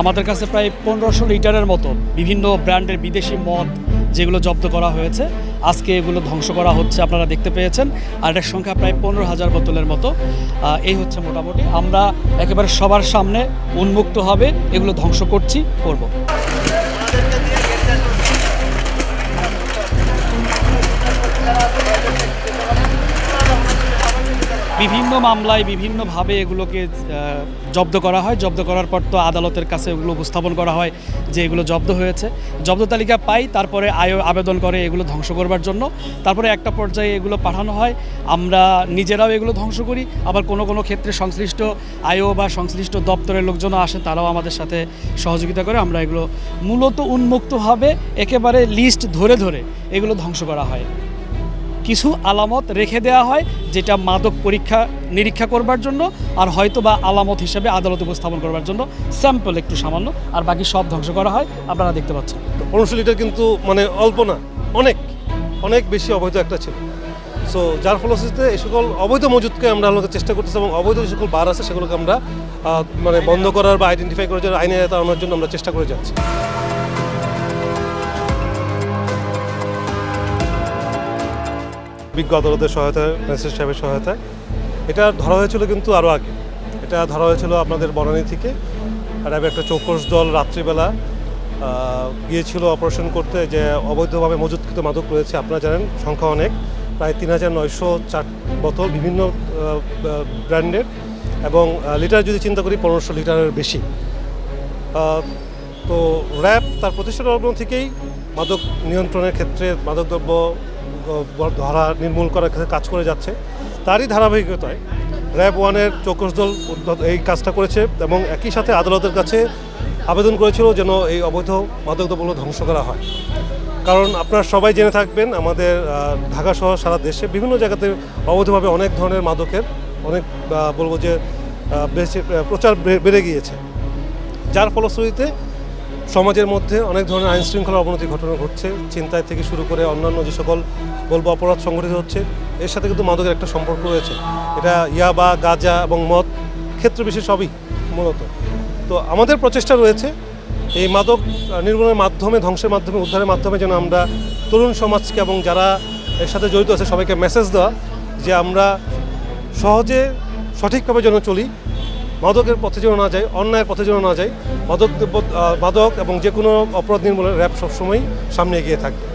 আমাদের কাছে প্রায় পনেরোশো লিটারের মতো বিভিন্ন ব্র্যান্ডের বিদেশি মদ যেগুলো জব্দ করা হয়েছে। আজকে এগুলো ধ্বংস করা হচ্ছে আপনারা দেখতে পেয়েছেন। আর এটার সংখ্যা প্রায় পনেরো হাজার বোতলের মতো। এই হচ্ছে মোটামুটি। আমরা একেবারে সবার সামনে উন্মুক্তভাবে এগুলো ধ্বংস করছি, করব। বিভিন্ন মামলায় বিভিন্নভাবে এগুলোকে জব্দ করা হয়। জব্দ করার পর তো আদালতের কাছে এগুলো উপস্থাপন করা হয় যে এগুলো জব্দ হয়েছে। জব্দ তালিকা পাই, তারপরে আয় আবেদন করে এগুলো ধ্বংস করবার জন্য। তারপরে একটা পর্যায়ে এগুলো পাঠানো হয়। আমরা নিজেরাও এগুলো ধ্বংস করি। আবার কোনো কোনো ক্ষেত্রে সংশ্লিষ্ট আয়ও বা সংশ্লিষ্ট দপ্তরের লোকজন আসে, তারাও আমাদের সাথে সহযোগিতা করে আমরা এগুলো মূলত উন্মুক্তভাবে একেবারে লিস্ট ধরে ধরে এগুলো ধ্বংস করা হয়। কিছু আলামত রেখে দেওয়া হয়, যেটা মাদক পরীক্ষা নিরীক্ষা করবার জন্য আর হয়তো বা আলামত হিসেবে আদালত উপস্থাপন করবার জন্য স্যাম্পল একটু সামান্য, আর বাকি সব ধ্বংস করা হয়, আপনারা দেখতে পাচ্ছেন। পনেরোশো কিন্তু মানে অল্প না, অনেক অনেক বেশি অবৈধ একটা ছিল। সো যার ফলশ্রুতিতে এই সকল অবৈধ মজুদকে আমরা আলোকে চেষ্টা করতেছি এবং অবৈধ যে সকল বার আছে সেগুলোকে আমরা মানে বন্ধ করার বা আইডেন্টিফাই করার জন্য আইনে আনার জন্য আমরা চেষ্টা করে যাচ্ছি। বিজ্ঞ আদালতের সহায়তায়, ম্যাজিস্ট্রেট সাহেবের সহায়তায়। এটা ধরা হয়েছিল কিন্তু আরও আগে। এটা ধরা হয়েছিল আপনাদের বনানী থেকে আমি একটা চৌকস দল রাত্রিবেলা গিয়েছিল অপারেশন করতে যে অবৈধভাবে মজুতকৃত মাদক রয়েছে। আপনারা জানেন, সংখ্যা অনেক। প্রায় তিন হাজার নয়শো চার বোতল বিভিন্ন ব্র্যান্ডের এবং লিটার যদি চিন্তা করি, পনেরোশো লিটারের বেশি। তো র্যাব তার প্রতিষ্ঠা থেকেই মাদক নিয়ন্ত্রণের ক্ষেত্রে মাদকদ্রব্য ধরা নির্মূল করার ক্ষেত্রে কাজ করে যাচ্ছে। তারই ধারাবাহিকতায় র্যাব ওয়ানের চৌকস দল এই কাজটা করেছে এবং একই সাথে আদালতের কাছে আবেদন করেছিল যেন এই অবৈধ মাদকদ্রব্যগুলো ধ্বংস করা হয়। কারণ আপনারা সবাই জেনে থাকবেন, আমাদের ঢাকা সহ সারা দেশে বিভিন্ন জায়গাতে অবৈধভাবে অনেক ধরনের মাদকের অনেক বলব যে বেশি প্রচার বেড়ে গিয়েছে। যার ফলশ্রুতিতে সমাজের মধ্যে অনেক ধরনের আইন শৃঙ্খলা অবনতি ঘটনা ঘটছে। চিন্তায় থেকে শুরু করে অন্যান্য যে সকল বলব অপরাধ সংগঠিত হচ্ছে, এর সাথে কিন্তু মাদকের একটা সম্পর্ক রয়েছে। এটা ইয়াবা গাঁজা এবং মদ ক্ষেত্র বিশেষ সবই মূলত। তো আমাদের প্রচেষ্টা রয়েছে এই মাদক নির্মূলের মাধ্যমে, ধ্বংসের মাধ্যমে, উদ্ধারের মাধ্যমে যেন আমরা তরুণ সমাজকে এবং যারা এর সাথে জড়িত আছে সবাইকে মেসেজ দেওয়া যে আমরা সহজে সঠিকভাবে যেন চলি। মাদকের পথে যেন না যায়, অন্যায়ের পথে যেন না যায় মাদক মাদক এবং যে কোনো অপরাধ নির্মূলে র্যাব সবসময় সামনে এগিয়ে থাকবে।